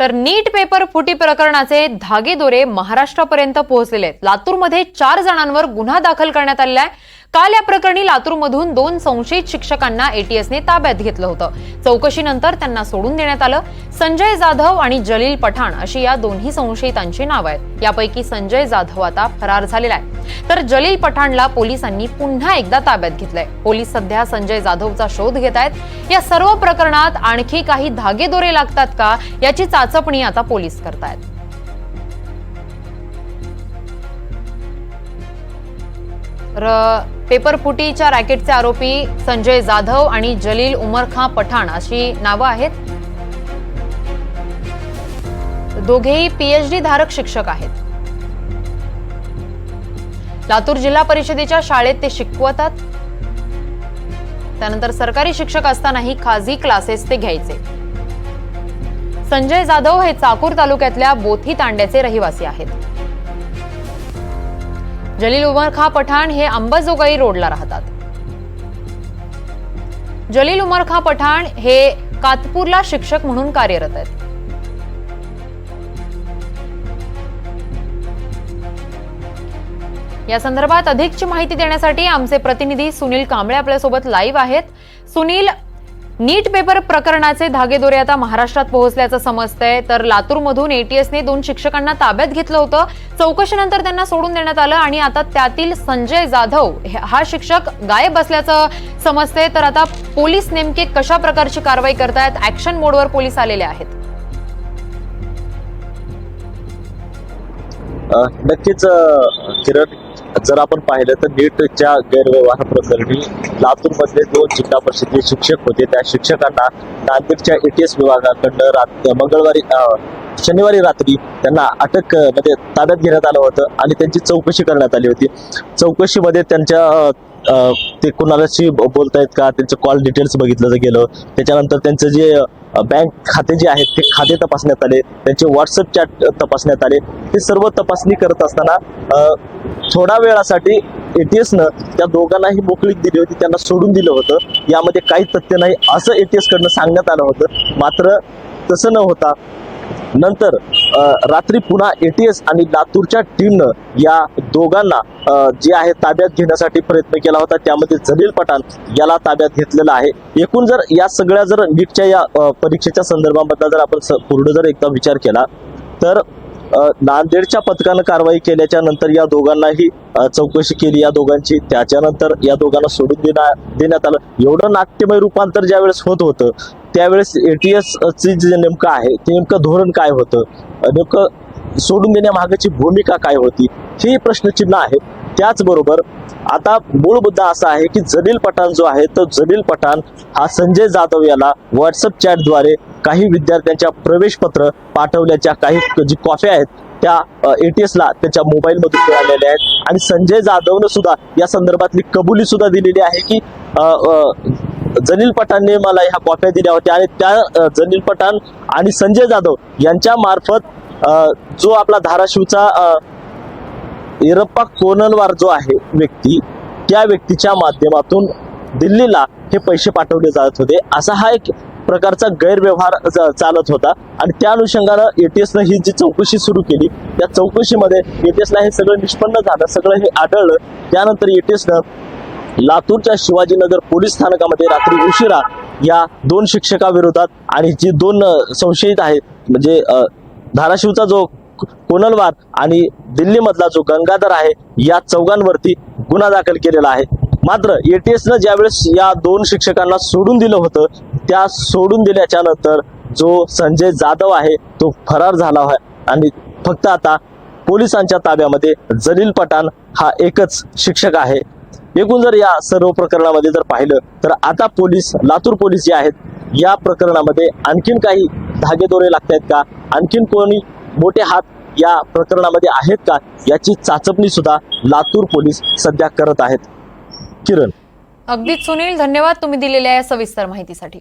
तर नीट पेपर फुटी प्रकरणाचे धागेदोरे महाराष्ट्रापर्यंत पोहोचलेले आहेत. लातूरमध्ये चार जणांवर गुन्हा दाखल करण्यात आलेला आहे. काल या प्रकरणी लातूरमधून दोन संशयित शिक्षकांना एटीएसने ताब्यात घेतलं होतं. चौकशीनंतर त्यांना सोडून देण्यात आलं. संजय जाधव आणि जलील पठाण अशी या दोन्ही संशयितांची नावं आहेत. यापैकी संजय जाधव आता फरार झालेला आहे. तर जलील पठाणला पोलिसांनी पुन्हा एकदा ताब्यात घेतलंय. पोलीस सध्या संजय जाधवचा शोध घेत आहेत. या सर्व प्रकरणात आणखी काही धागेदोरे लागतात का याची चाचपणी आता पोलीस करतायत. तर पेपर फुटीच्या रॅकेटचे आरोपी संजय जाधव आणि जलील उमर खां पठाण अशी नावं आहेत. दोघेही पीएचडी धारक शिक्षक आहेत. लातूर जिल्हा परिषदेच्या शाळेत ते शिकवतात. त्यानंतर सरकारी शिक्षक असतानाही खाजगी क्लासेस ते घ्यायचे. संजय जाधव हे चाकूर तालुक्यातल्या बोथी तांड्याचे रहिवासी आहेत. जलील उमर खा पठाण हे अंबाजोगाई रोडला राहतात. जलील उमर खा पठाण हे कातपूरला शिक्षक म्हणून कार्यरत आहेत. या संदर्भात अधिकची माहिती देण्यासाठी आमचे प्रतिनिधी सुनील कांबळे आपल्यासोबत लाईव्ह आहेत. सुनील नीट पेपर प्रकरणाचे धागेदोरे आता महाराष्ट्रात पोहोचल्याचं समजतंय. तर लातूरमधून एटीएसने दोन शिक्षकांना ताब्यात घेतलं होतं. चौकशीनंतर त्यांना सोडून देण्यात आलं आणि आता त्यातील संजय जाधव हा शिक्षक गायब असल्याचं समजतंय. तर आता पोलीस नेमके कशा प्रकारची कारवाई करतायत? ऍक्शन मोडवर पोलीस आलेले आहेत. नक्कीच किरण जर आपण पाहिलं तर नीटच्या गैरव्यवहार प्रकरणी लातूरमधले दोन जिल्हा परिषदेचे शिक्षक होते. त्या शिक्षकांना नांदेडच्या एटीएस विभागाकडनं मंगळवारी शनिवारी रात्री त्यांना अटक म्हणजे ताब्यात घेण्यात आलं होतं आणि त्यांची चौकशी करण्यात आली होती. चौकशीमध्ये त्यांच्या ते कुणालाशी बोलतायत का? त्यांचे कॉल डिटेल्स बघितलं गेलं. त्याच्यानंतर त्यांचं जे बँक खाते जे आहेत ते खाते तपासण्यात आले. त्यांचे व्हॉट्सअप चॅट तपासण्यात आले. हे सर्व तपासणी करत असताना थोडा वेळासाठी एटीएसनं त्या दोघांनाही मोकळीक दिली होती. त्यांना सोडून दिलं होतं. यामध्ये काही तथ्य नाही. असं एटीएस कडनं सांगण्यात आलं होतं. मात्र तसं न होता नंतर रात्री पुन्हा एटीएस आणि लातूरच्या टीमनं या दोघांना जे आहे ताब्यात घेण्यासाठी प्रयत्न केला होता त्यामध्ये जलील पठाण याला ताब्यात घेतलेला आहे. एकूण जर या सगळ्या जर नीटच्या या परीक्षेच्या संदर्भामधला जर आपण पूर्ण जर एकदा विचार केला तर नांदेडच्या पथकानं कारवाई केल्याच्यानंतर या दोघांनाही चौकशी केली या दोघांची. त्याच्यानंतर या दोघांना सोडून देण्या देण्यात आलं. एवढं नाट्यमय रूपांतर ज्यावेळेस होत होतं त्यावेळेस एटीएस चे जे नेमकं आहे ते नेमकं धोरण काय होतं? नेमकं सोडून देण्यामागची भूमिका काय होती? हे प्रश्नचिन्ह आहे त्याचबरोबर आता मूळ मुद्दा असा आहे की जलील पठाण जो आहे तो जलील पठाण हा संजय जाधव याला व्हॉट्सअप चॅटद्वारे काही विद्यार्थ्यांच्या प्रवेश पत्र पाठवल्याच्या काही जी कॉफ्या आहेत त्या ए टी एसला त्याच्या मोबाईलमधून मिळालेल्या आहेत. आणि संजय जाधवनं सुद्धा या संदर्भातली कबुली सुद्धा दिलेली आहे की जलील पठाणने मला ह्या कॉप्या दिल्या होत्या आणि त्या जलील पठाण आणि संजय जाधव यांच्या मार्फत जो आपला धाराशिवचा इरप्पा कोनलवार जो आहे व्यक्ती त्या व्यक्तीच्या माध्यमातून दिल्लीला हे पैसे पाठवले जात होते. असा हा एक प्रकारचा गैरव्यवहार चालत होता. आणि त्या अनुषंगानं एटीएसनं ही जी चौकशी सुरू केली त्या चौकशीमध्ये एटीएसला हे सगळं निष्पन्न झालं सगळं हे आढळलं. त्यानंतर एटीएसनं लातूरच्या शिवाजीनगर पोलीस स्थानकामध्ये रात्री उशिरा या दोन शिक्षकाविरोधात आणि जी दोन संशयित आहेत म्हणजे धाराशिवचा जो कोनलवार आणि दिल्लीमधला जो गंगाधर आहे या चौघांवरती गुन्हा दाखल केलेला आहे. मात्र एटीएसनं ज्यावेळेस या दोन शिक्षकांना सोडून दिलं होतं त्या सोडून दिल्याच्या नंतर जो संजय जाधव आहे तो फरार झाला आहे आणि फक्त आता पोलिसांच्या ताब्यामध्ये जलील पठाण हा एकच शिक्षक आहे. एकूण जर या सर्व प्रकरणामध्ये जर पाहिलं तर आता पोलीस लातूर पोलीस जे आहेत या प्रकरणामध्ये आणखीन काही धागेदोरे लागत आहेत का? आणखीन कोणी मोठे हात या प्रकरणामध्ये आहेत का? याची चाचपणी सुद्धा लातूर पोलीस सध्या करत आहेत. किरण. अगदी सुनील धन्यवाद तुम्ही दिलेल्या या सविस्तर माहितीसाठी.